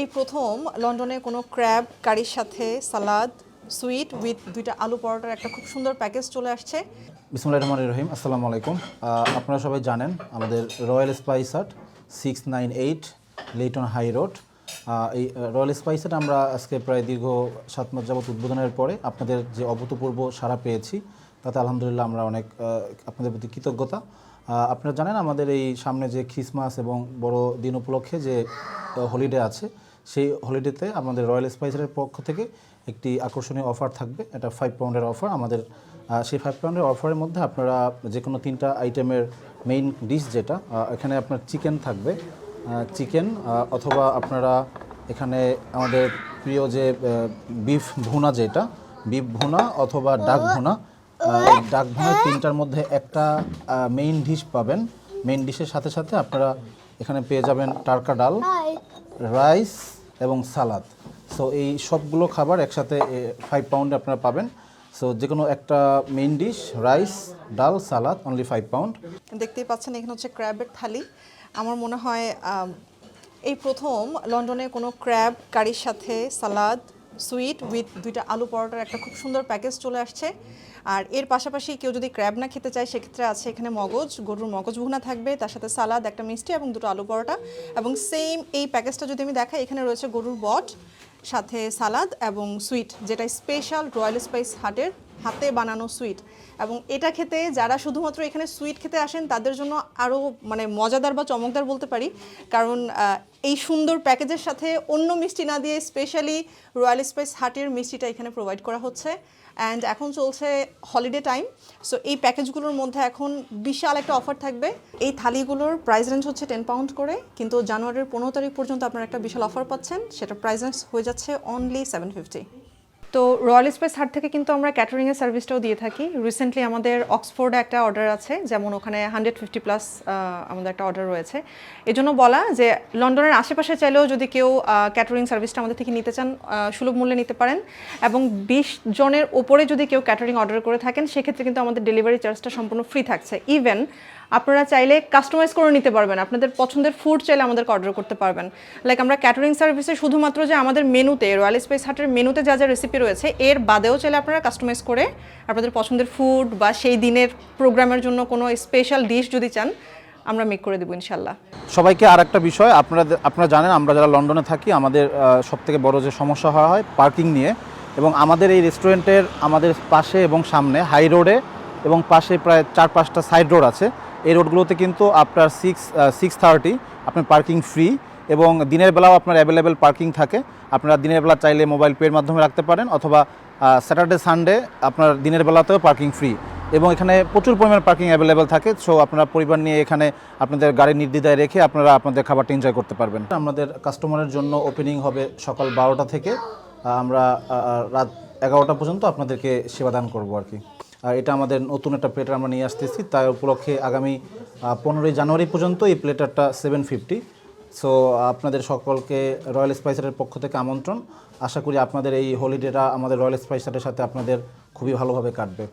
এই প্রথম লন্ডনে কোনো ক্র্যাব কারির সাথে সালাদ, সুইট উইথ দুইটা আলু পরোটার একটা খুব সুন্দর প্যাকেজ চলে আসছে। বিসমুল্লাহ রহমান রহিম, আসসালামু আলাইকুম। আপনারা সবাই জানেন আমাদের Royal Spice six nine eight Leyton High Road. এই রয়্যাল স্পাইস হাট আমরা আজকে প্রায় দীর্ঘ সাত মাস যাবত উদ্বোধনের পরে আপনাদের যে অভূতপূর্ব সাড়া পেয়েছি, তাতে আলহামদুলিল্লাহ আমরা অনেক আপনাদের প্রতি কৃতজ্ঞতা। আপনারা জানেন আমাদের এই সামনে যে খ্রিসমাস এবং বড় দিন উপলক্ষে যে হলিডে আছে, সেই হলিডেতে আমাদের রয়্যাল স্পাইসের পক্ষ থেকে একটি আকর্ষণীয় অফার থাকবে। এটা ফাইভ পাউন্ডের অফার আমাদের সেই ফাইভ পাউন্ডের অফারের মধ্যে আপনারা যে কোনো তিনটা আইটেমের মেইন ডিশ যেটা এখানে আপনার চিকেন থাকবে। চিকেন অথবা আপনারা এখানে আমাদের প্রিয় যে বিফ ভুনা যেটা বিফ ভুনা অথবা ডাক ভুনা ডাক ভুনার তিনটার মধ্যে একটা মেইন ডিশ পাবেন। মেইন ডিশের সাথে সাথে আপনারা এখানে পেয়ে যাবেন টারকা ডাল রাইস এবং সালাদ সো এই সবগুলো খাবার একসাথে ফাইভ পাউন্ডে আপনারা পাবেন। সো যে কোনো একটা মেইন ডিশ রাইস ডাল সালাদ অনলি ফাইভ পাউন্ড দেখতেই পাচ্ছেন, এখানে হচ্ছে ক্র্যাবের থালি। আমার মনে হয় এই প্রথম লন্ডনে কোনো ক্র্যাব কারির সাথে সালাদ সুইট উইথ দুইটা আলু পরোটার একটা খুব সুন্দর প্যাকেজ চলে আসছে। আর এর পাশাপাশি কেউ যদি ক্র্যাব না খেতে চায়, সেক্ষেত্রে আছে এখানে মগজ, গরুর মগজ ভুনা থাকবে, তার সাথে সালাদ একটা মিষ্টি এবং দুটো আলু পরোটা। এবং সেম এই প্যাকেজটা যদি আমি দেখাই, এখানে রয়েছে গরুর বট। সাথে সালাদ এবং সুইট, যেটা স্পেশাল রয়্যাল স্পাইস হাটের হাতে বানানো সুইট। এবং এটা খেতে যারা শুধুমাত্র এখানে সুইট খেতে আসেন, তাদের জন্য আরও মানে মজাদার বা চমকদার বলতে পারি। কারণ এই সুন্দর প্যাকেজের সাথে অন্য মিষ্টি না দিয়ে স্পেশালি রয়্যাল স্পাইস হাটের মিষ্টিটা এখানে প্রোভাইড করা হচ্ছে। অ্যান্ড এখন চলছে হলিডে টাইম। সো এই প্যাকেজগুলোর মধ্যে এখন বিশাল একটা অফার থাকবে। এই থালিগুলোর প্রাইস রেঞ্জ হচ্ছে টেন পাউন্ড করে। কিন্তু জানুয়ারির পনেরো তারিখ পর্যন্ত আপনারা একটা বিশাল অফার পাচ্ছেন। সেটা প্রাইস রেঞ্জ হয়ে যাচ্ছে অনলি সেভেন ফিফটি তো রয়্যাল স্পেস হাট থেকে কিন্তু আমরা ক্যাটারিংয়ের সার্ভিসটাও দিয়ে থাকি। রিসেন্টলি আমাদের অক্সফোর্ডে একটা অর্ডার আছে, যেমন ওখানে হান্ড্রেড ফিফটি প্লাস আমাদের একটা অর্ডার রয়েছে। এই জন্য বলা যে লন্ডনের আশেপাশে চাইলেও যদি কেউ ক্যাটারিং সার্ভিসটা আমাদের থেকে নিতে চান সুলভ মূল্যে নিতে পারেন। এবং বিশ জনের ওপরে যদি কেউ ক্যাটারিং অর্ডার করে থাকেন, সেক্ষেত্রে কিন্তু আমাদের ডেলিভারি চার্জটা সম্পূর্ণ ফ্রি থাকছে। ইভেন আপনারা চাইলে কাস্টমাইজ করে নিতে পারবেন। আপনাদের পছন্দের ফুড চাইলে আমাদেরকে অর্ডার করতে পারবেন। লাইক আমরা ক্যাটারিং সার্ভিসে শুধুমাত্র যে আমাদের মেনুতে রয়্যাল স্পেস হাটের মেনুতে যা যা রেসিপি রয়েছে, এর বাদেও চাইলে আপনারা কাস্টমাইজ করে আপনাদের পছন্দের ফুড বা সেই দিনের প্রোগ্রামের জন্য কোনো স্পেশাল ডিশ যদি চান, আমরা মেক করে দেবো ইনশাল্লাহ সবাইকে আর একটা বিষয়, আপনারা আপনারা জানেন আমরা যারা লন্ডনে থাকি, আমাদের সব থেকে বড় যে সমস্যা হয় হয় পার্কিং নিয়ে। এবং আমাদের এই রেস্টুরেন্টের আমাদের পাশে এবং সামনে হাই রোডে এবং পাশে প্রায় চার পাঁচটা সাইড রোড আছে। এই রোডগুলোতে কিন্তু আপনার সিক্স সিক্স থার্টি আপনার পার্কিং ফ্রি এবং দিনের বেলাও আপনার অ্যাভেলেবেল পার্কিং থাকে। আপনারা দিনের বেলা চাইলে মোবাইল পের মাধ্যমে রাখতে পারেন অথবা স্যাটারডে সানডে আপনার দিনের বেলাতেও পার্কিং ফ্রি এবং এখানে প্রচুর পরিমাণ পার্কিং অ্যাভেলেবেল থাকে। সো আপনারা পরিবার নিয়ে এখানে আপনাদের গাড়ি নির্দ্বিধায় রেখে আপনারা আপনাদের খাবারটা এনজয় করতে পারবেন। আমাদের কাস্টমারের জন্য ওপেনিং হবে সকাল বারোটা থেকে। আমরা রাত এগারোটা পর্যন্ত আপনাদেরকে সেবাদান করব আর কি। এটা আমাদের নতুন একটা প্লেটার আমরা নিয়ে আসতেছি। তার উপলক্ষে আগামী পনেরোই জানুয়ারি পর্যন্ত এই প্লেটারটা সেভেন ফিফটি সো আপনাদের সকলকে রয়্যাল স্পাইসারের পক্ষ থেকে আমন্ত্রণ। আশা করি আপনাদের এই হলিডেটা আমাদের রয়্যাল স্পাইসারের সাথে আপনাদের খুবই ভালোভাবে কাটবে।